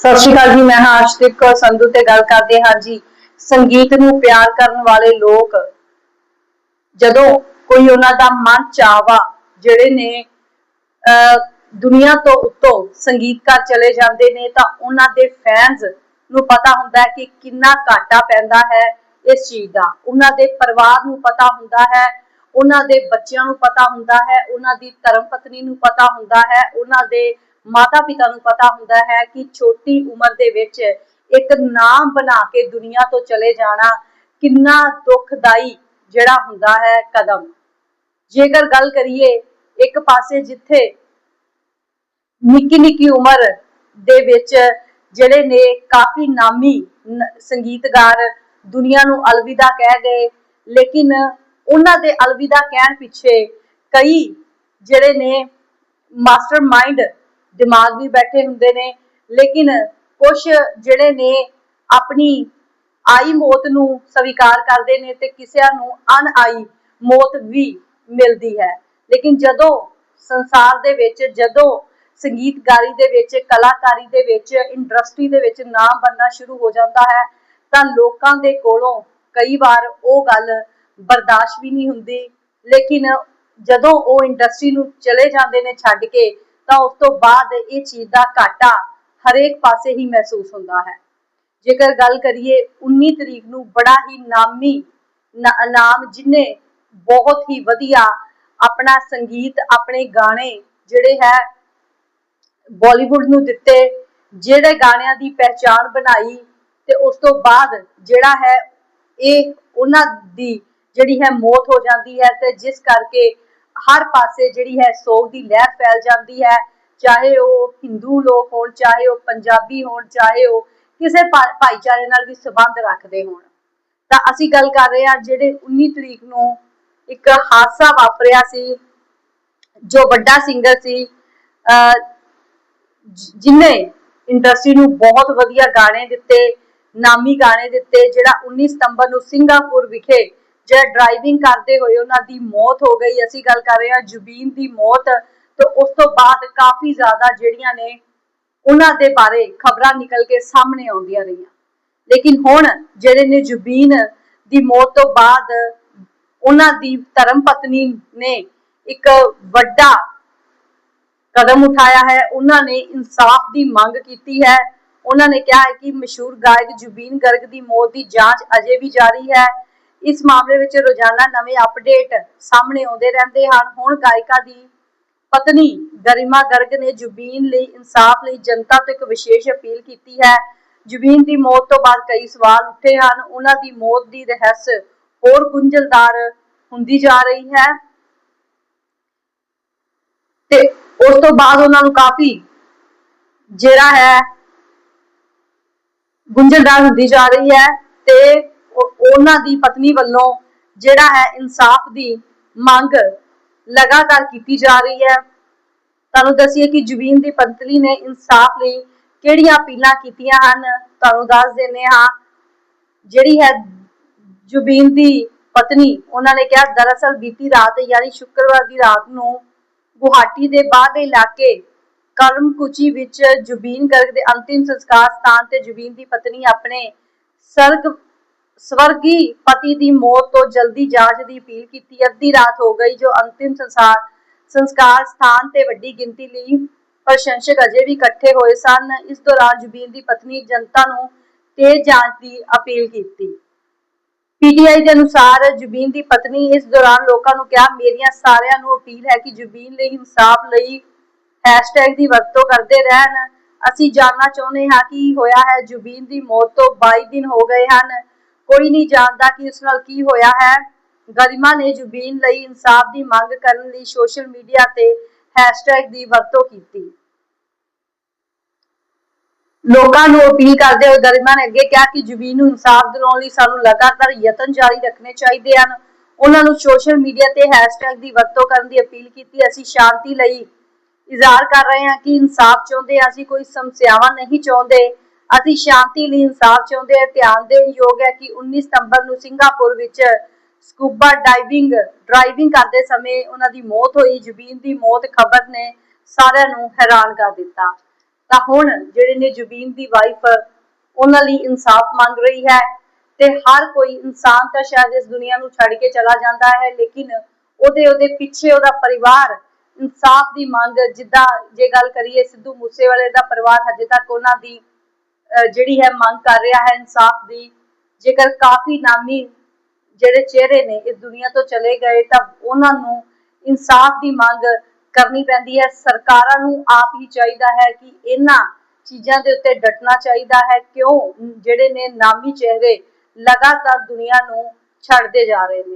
ਸਤਿ ਸ਼੍ਰੀ ਅਕਾਲ ਜੀ, ਮੈਂ ਹਾਂ ਅਰਸ਼ਦੀਪ ਕੌਰ ਸੰਧੂ ਤੇ ਗੱਲ ਕਰਦੇ ਹਾਂ ਜੀ। ਸੰਗੀਤ ਨੂੰ ਪਿਆਰ ਕਰਨ ਵਾਲੇ ਲੋਕ, ਜਦੋਂ ਕੋਈ ਉਹਨਾਂ ਦਾ ਮਨ ਚਾਹਵਾ, ਜਿਹੜੇ ਨੇ ਦੁਨੀਆ ਤੋਂ ਉੱਤੋਂ ਸੰਗੀਤਕਾਰ ਚਲੇ ਜਾਂਦੇ ਨੇ, ਤਾਂ ਉਹਨਾਂ ਦੇ ਫੈਨਸ ਨੂੰ ਪਤਾ ਹੁੰਦਾ ਹੈ ਕਿ ਕਿੰਨਾ ਘਾਟਾ ਪੈਂਦਾ ਹੈ ਇਸ ਚੀਜ਼ ਦਾ। ਉਹਨਾਂ ਦੇ ਪਰਿਵਾਰ ਨੂੰ ਪਤਾ ਹੁੰਦਾ ਹੈ, ਉਹਨਾਂ ਦੇ ਬੱਚਿਆਂ ਨੂੰ ਪਤਾ ਹੁੰਦਾ ਹੈ, ਉਹਨਾਂ ਦੀ ਧਰਮ ਪਤਨੀ ਨੂੰ ਪਤਾ ਹੁੰਦਾ ਹੈ, ਉਹਨਾਂ ਦੇ ਮਾਤਾ ਪਿਤਾ ਨੂੰ ਪਤਾ ਹੁੰਦਾ ਹੈ ਕਿ ਛੋਟੀ ਉਮਰ ਦੇ ਵਿੱਚ ਇੱਕ ਨਾਮ ਬਣਾ ਕੇ ਦੁਨੀਆ ਤੋਂ ਚਲੇ ਜਾਣਾ ਕਿੰਨਾ ਦੁਖਦਾਈ ਜਿਹੜਾ ਹੁੰਦਾ ਹੈ ਕਦਮ। ਜੇਕਰ ਗੱਲ ਕਰੀਏ ਇੱਕ ਪਾਸੇ ਜਿੱਥੇ ਨਿੱਕੀ ਨਿੱਕੀ ਉਮਰ ਦੇ ਵਿੱਚ ਜਿਹੜੇ ਨੇ ਕਾਫੀ ਨਾਮੀ ਸੰਗੀਤਕਾਰ ਦੁਨੀਆ ਨੂੰ ਅਲਵਿਦਾ ਕਹਿ ਗਏ, ਲੇਕਿਨ ਉਹਨਾਂ ਦੇ ਅਲਵਿਦਾ ਕਹਿਣ ਪਿੱਛੇ ਕਈ ਜਿਹੜੇ ਨੇ ਮਾਸਟਰਮਾਈਂਡ ਦਿਮਾਗ ਵੀ ਬੈਠੇ ਹੁੰਦੇ ਨੇ, ਲੇਕਿਨ ਕੁਝ ਜਿਹੜੇ ਨੇ ਆਪਣੀ ਆਈ ਮੌਤ ਨੂੰ ਸਵੀਕਾਰ ਕਰਦੇ ਨੇ ਤੇ ਕਿਸੇ ਨੂੰ ਅਨ ਆਈ ਮੌਤ ਵੀ ਮਿਲਦੀ ਹੈ। ਲੇਕਿਨ ਜਦੋਂ ਸੰਸਾਰ ਦੇ ਵਿੱਚ, ਜਦੋਂ ਸੰਗੀਤਕਾਰੀ ਦੇ ਵਿੱਚ, ਕਲਾਕਾਰੀ ਦੇ ਵਿੱਚ, ਇੰਡਸਟਰੀ ਦੇ ਵਿੱਚ ਨਾਮ ਬਣਨਾ ਸ਼ੁਰੂ ਹੋ ਜਾਂਦਾ ਹੈ, ਤਾਂ ਲੋਕਾਂ ਦੇ ਕੋਲੋਂ ਕਈ ਵਾਰ ਉਹ ਗੱਲ ਬਰਦਾਸ਼ਤ ਵੀ ਨਹੀਂ ਹੁੰਦੀ। ਲੇਕਿਨ ਜਦੋਂ ਉਹ ਇੰਡਸਟਰੀ ਨੂੰ ਚਲੇ ਜਾਂਦੇ ਨੇ ਛੱਡ ਕੇ ਤਾਂ ਉਸ ਤੋਂ ਬਾਅਦ ਇਹ ਚੀਜ਼ ਦਾ ਘਾਟਾ ਹਰੇਕ ਪਾਸੇ ਹੀ ਮਹਿਸੂਸ ਹੁੰਦਾ ਹੈ। ਜੇਕਰ ਗੱਲ ਕਰੀਏ 19 ਤਰੀਕ ਨੂੰ ਬੜਾ ਹੀ ਨਾਮੀ ਨਾਮ ਜਿਨੇ ਬਹੁਤ ਹੀ ਵਧੀਆ ਆਪਣਾ ਸੰਗੀਤ, ਆਪਣੇ ਗਾਣੇ ਜਿਹੜੇ ਹੈ ਬਾਲੀਵੁੱਡ ਨੂੰ ਦਿੱਤੇ, ਜਿਹੜੇ ਗਾਣਿਆਂ ਦੀ ਪਹਿਚਾਣ ਬਣਾਈ ਤੇ ਉਸ ਤੋਂ ਬਾਅਦ ਜਿਹੜਾ ਹੈ ਇਹ ਉਹਨਾਂ ਦੀ ਜਿਹੜੀ ਹੈ ਮੌਤ ਹੋ ਜਾਂਦੀ ਹੈ ਤੇ ਜਿਸ ਕਰਕੇ ਹਰ ਪਾਸੇ ਜਿਹੜੀ ਹੈ ਸੋਗ ਦੀ ਲਹਿਰ ਫੈਲ ਜਾਂਦੀ ਹੈ, ਚਾਹੇ ਉਹ ਹਿੰਦੂ ਲੋਕ ਹੋਣ, ਚਾਹੇ ਉਹ ਪੰਜਾਬੀ ਹੋਣ, ਚਾਹੇ ਉਹ ਕਿਸੇ ਭਾਈਚਾਰੇ ਨਾਲ ਵੀ ਸੰਬੰਧ ਰੱਖਦੇ ਹੋਣ। ਤਾਂ ਅਸੀਂ ਗੱਲ ਕਰ ਰਹੇ ਹਾਂ ਜਿਹੜੇ 19 ਤਰੀਕ ਨੂੰ ਇੱਕ ਹਾਦਸਾ ਵਾਪਰਿਆ ਸੀ, ਜੋ ਵੱਡਾ ਸਿੰਗਰ ਸੀ, ਅਹ ਜਿਹਨੇ ਇੰਡਸਟਰੀ ਨੂੰ ਬਹੁਤ ਵਧੀਆ ਗਾਣੇ ਦਿੱਤੇ, ਨਾਮੀ ਗਾਣੇ ਦਿੱਤੇ, ਜਿਹੜਾ 19 ਸਤੰਬਰ ਨੂੰ ਸਿੰਗਾਪੁਰ ਵਿਖੇ ਜਿਹੜਾ ਡਰਾਈਵਿੰਗ ਕਰਦੇ ਹੋਏ ਉਹਨਾਂ ਦੀ ਮੌਤ ਹੋ ਗਈ, ਅਸੀਂ ਗੱਲ ਕਰ ਰਹੇ ਹਾਂ ਜੁਬੀਨ ਦੀ ਮੌਤ, ਤੇ ਉਸ ਤੋਂ ਬਾਅਦ ਕਾਫੀ ਜ਼ਿਆਦਾ ਜਿਹੜੀਆਂ ਨੇ ਉਹਨਾਂ ਦੇ ਬਾਰੇ ਖਬਰਾਂ ਨਿਕਲ ਕੇ ਸਾਹਮਣੇ ਆਉਂਦੀਆਂ ਰਹੀਆਂ। ਲੇਕਿਨ ਹੁਣ ਜਿਹੜੇ ਨੇ ਜੁਬੀਨ ਦੀ ਮੌਤ ਤੋਂ ਬਾਅਦ ਉਹਨਾਂ ਦੀ ਧਰਮ ਪਤਨੀ ਨੇ ਇੱਕ ਵੱਡਾ ਕਦਮ ਉਠਾਇਆ ਹੈ, ਉਹਨਾਂ ਨੇ ਇਨਸਾਫ ਦੀ ਮੰਗ ਕੀਤੀ ਹੈ। ਉਹਨਾਂ ਨੇ ਕਿਹਾ ਹੈ ਕਿ ਮਸ਼ਹੂਰ ਗਾਇਕ ਜੁਬੀਨ ਗਰਗ ਦੀ ਮੌਤ ਦੀ ਜਾਂਚ ਅਜੇ ਵੀ ਜਾਰੀ ਹੈ। ਇਸ ਮਾਮਲੇ ਵਿੱਚ ਰੋਜ਼ਾਨਾ ਨਵੇਂ ਅਪਡੇਟ ਸਾਹਮਣੇ ਆਉਂਦੇ ਰਹਿੰਦੇ ਹਨ। ਹੁਣ ਗਾਇਕਾ ਦੀ ਪਤਨੀ ਗਰਿਮਾ ਗਰਗ ਨੇ ਜੁਬੀਨ ਲਈ ਇਨਸਾਫ ਲਈ ਜਨਤਾ ਤੋਂ ਇੱਕ ਵਿਸ਼ੇਸ਼ ਅਪੀਲ ਕੀਤੀ ਹੈ। ਜੁਬੀਨ ਦੀ ਮੌਤ ਤੋਂ ਬਾਅਦ ਕਈ ਸਵਾਲ ਉੱਠੇ ਹਨ। ਉਹਨਾਂ ਦੀ ਮੌਤ ਦੀ ਰਹੱਸ ਹੋਰ ਗੁੰਝਲਦਾਰ ਹੁੰਦੀ ਜਾ ਰਹੀ ਹੈ ਤੇ ਉਸ ਤੋਂ ਬਾਅਦ ਉਹਨਾਂ ਨੂੰ ਕਾਫੀ ਜਿਹੜਾ ਹੈ, ਗੁੰਝਲਦਾਰ ਹੁੰਦੀ ਜਾ ਰਹੀ ਹੈ ਤੇ ਉਹਨਾਂ ਦੀ ਪਤਨੀ ਵੱਲੋਂ ਜਿਹੜਾ ਹੈ ਇਨਸਾਫ ਦੀ ਮੰਗ ਲਗਾਤਾਰ ਕੀਤੀ ਜਾ ਰਹੀ ਹੈ। ਤੁਹਾਨੂੰ ਦੱਸੀਏ ਕਿ ਜੁਬੀਨ ਦੀ ਪਤਨੀ ਨੇ ਇਨਸਾਫ ਲਈ ਕਿਹੜੀਆਂ ਅਪੀਲਾਂ ਕੀਤੀਆਂ ਹਨ? ਤੁਹਾਨੂੰ ਦੱਸ ਦਿੰਦੇ ਹਾਂ। ਜਿਹੜੀ ਹੈ ਜੁਬੀਨ ਦੀ ਪਤਨੀ, ਉਹਨਾਂ ਨੇ ਕਿਹਾ, ਦਰਅਸਲ ਬੀਤੀ ਰਾਤ, ਯਾਨੀ ਸ਼ੁੱਕਰਵਾਰ ਦੀ ਰਾਤ ਨੂੰ ਗੁਹਾਟੀ ਦੇ ਬਾਹਰਲੇ ਇਲਾਕੇ ਕਰਮਕੁਚੀ ਵਿੱਚ ਜੁਬੀਨ ਗਰਗ ਦੇ ਅੰਤਿਮ ਸੰਸਕਾਰ ਸਥਾਨ ਤੇ ਜੁਬੀਨ ਦੀ ਪਤਨੀ ਆਪਣੇ ਸਰਗ ਸਵਰਗੀ ਪਤੀ ਦੀ ਮੌਤ ਤੋਂ ਜਲਦੀ ਜਾਂਚ ਦੀ ਅਪੀਲ ਕੀਤੀ। ਅੱਧੀ ਰਾਤ ਹੋ ਗਈ ਜੋ ਅੰਤਿਮ ਸੰਸਾਰ, ਸੰਸਕਾਰ ਸਥਾਨ ਤੇ ਵੱਡੀ ਗਿਣਤੀ ਲਈ ਪ੍ਰਸ਼ੰਸਕ ਅਜੇ ਵੀ ਇਕੱਠੇ ਹੋਏ ਸਨ। ਇਸ ਦੌਰਾਨ ਜੁਬੀਨ ਦੀ ਪਤਨੀ ਜਨਤਾ ਨੂੰ ਤੇਜ਼ ਜਾਂਚ ਦੀ ਅਪੀਲ ਕੀਤੀ। ਪੀਟੀਆਈ ਦੇ ਅਨੁਸਾਰ ਜੁਬੀਨ ਦੀ ਪਤਨੀ ਇਸ ਦੌਰਾਨ ਲੋਕਾਂ ਨੂੰ ਕਿਹਾ, ਮੇਰੀਆਂ ਸਾਰਿਆਂ ਨੂੰ ਅਪੀਲ ਹੈ ਕਿ ਜੁਬੀਨ ਲਈ ਇਨਸਾਫ ਲਈ ਹੈਸ਼ਟੈਗ ਦੀ ਵਰਤੋਂ ਕਰਦੇ ਰਹਿਣ। ਅਸੀਂ ਜਾਣਨਾ ਚਾਹੁੰਦੇ ਹਾਂ ਕਿ ਹੋਇਆ ਹੈ ਜੁਬੀਨ ਦੀ ਮੌਤ ਤੋਂ 22 ਦਿਨ ਹੋ ਗਏ ਹਨ। ਕੋਈ ਨਹੀਂ ਜਾਣਦਾ ਕਿ ਉਸ ਨਾਲ ਕੀ ਹੋਇਆ ਹੈ। ਗਰਿਮਾ ਨੇ ਜੁਬੀਨ ਲਈ ਇਨਸਾਫ ਦੀ ਮੰਗ ਕਰਨ ਲਈ ਸੋਸ਼ਲ ਮੀਡੀਆ ਤੇ ਹੈਸ਼ਟੈਗ ਦੀ ਵਰਤੋਂ ਕੀਤੀ। ਲੋਕਾਂ ਨੂੰ ਅਪੀਲ ਕਰਦੇ ਹੋਏ ਗਰਿਮਾ ਨੇ ਅੱਗੇ ਕਿਹਾ ਕਿ ਜੁਬੀਨ ਨੂੰ ਇਨਸਾਫ ਦਿਲਾਉਣ ਲਈ ਸਾਨੂੰ ਲਗਾਤਾਰ ਯਤਨ ਜਾਰੀ ਰੱਖਣੇ ਚਾਹੀਦੇ ਹਨ। ਉਹਨਾਂ ਨੂੰ ਸੋਸ਼ਲ ਮੀਡੀਆ ਤੇ ਹੈਸ਼ਟੈਗ ਦੀ ਵਰਤੋਂ ਕਰਨ ਦੀ ਅਪੀਲ ਕੀਤੀ। ਅਸੀਂ ਸ਼ਾਂਤੀ ਲਈ ਇਜ਼ਹਾਰ ਕਰ ਰਹੇ ਹਾਂ ਕਿ ਇਨਸਾਫ ਚਾਹੁੰਦੇ ਹਾਂ। ਅਸੀਂ ਕੋਈ ਸਮੱਸਿਆਵਾਂ ਨਹੀਂ ਚਾਹੁੰਦੇ। ਅਸੀਂ ਸ਼ਾਂਤੀ ਲਈ ਇਨਸਾਫ ਚਾਹੁੰਦੇ ਹਾਂ, ਧਿਆਨ ਦੇਣ ਯੋਗ ਹੈ ਕਿ 19 ਸਤੰਬਰ ਨੂੰ ਸਿੰਗਾਪੁਰ ਵਿੱਚ ਸਕੂਬਾ ਡਾਈਵਿੰਗ, ਡਰਾਈਵਿੰਗ ਕਰਦੇ ਸਮੇਂ ਉਹਨਾਂ ਦੀ ਮੌਤ ਹੋਈ, ਜੁਬੀਨ ਦੀ ਮੌਤ ਖਬਰ ਨੇ ਸਾਰਿਆਂ ਨੂੰ ਹੈਰਾਨ ਕਰ ਦਿੱਤਾ। ਤਾਂ ਹੁਣ ਜਿਹੜੇ ਨੇ ਜੁਬੀਨ ਦੀ ਵਾਈਫ, ਉਹਨਾਂ ਲਈ ਇਨਸਾਫ ਮੰਗ ਰਹੀ ਹੈ ਤੇ ਹਰ ਕੋਈ ਇਨਸਾਨ ਤਾਂ ਸ਼ਾਇਦ ਇਸ ਦੁਨੀਆ ਨੂੰ ਛੱਡ ਕੇ ਚਲਾ ਜਾਂਦਾ ਹੈ, ਲੇਕਿਨ ਉਹਦੇ ਉਹਦੇ ਪਿੱਛੇ ਉਹਦਾ ਪਰਿਵਾਰ ਇਨਸਾਫ ਦੀ ਮੰਗ, ਜਿੱਦਾਂ ਜੇ ਗੱਲ ਕਰੀਏ ਸਿੱਧੂ ਮੂਸੇਵਾਲੇ ਦਾ ਪਰਿਵਾਰ ਹਜੇ ਤੱਕ ਉਹਨਾਂ ਦੀ ਜਿਹੜੀ ਹੈ ਮੰਗ ਕਰ ਰਿਹਾ ਹੈ ਇਨਸਾਫ ਦੀ, ਜੇਕਰ ਕਾਫੀ ਨਾਮੀ ਜਿਹੜੇ ਚਿਹਰੇ ਨੇ ਇਸ ਦੁਨੀਆ ਤੋਂ ਚਲੇ ਗਏ, ਤਾਂ ਉਹਨਾਂ ਨੂੰ ਇਨਸਾਫ ਦੀ ਮੰਗ ਕਰਨੀ ਪੈਂਦੀ ਹੈ। ਸਰਕਾਰਾਂ ਨੂੰ ਆਪ ਹੀ ਚਾਹੀਦਾ ਹੈ ਕਿ ਇਹਨਾਂ ਚੀਜ਼ਾਂ ਦੇ ਉੱਤੇ ਡਟਣਾ ਚਾਹੀਦਾ ਹੈ। ਕਿਉਂ? ਜਿਹੜੇ ਨੇ ਨਾਮੀ ਚਿਹਰੇ ਲਗਾਤਾਰ ਦੁਨੀਆ ਨੂੰ ਛੱਡਦੇ ਜਾ ਰਹੇ ਨੇ।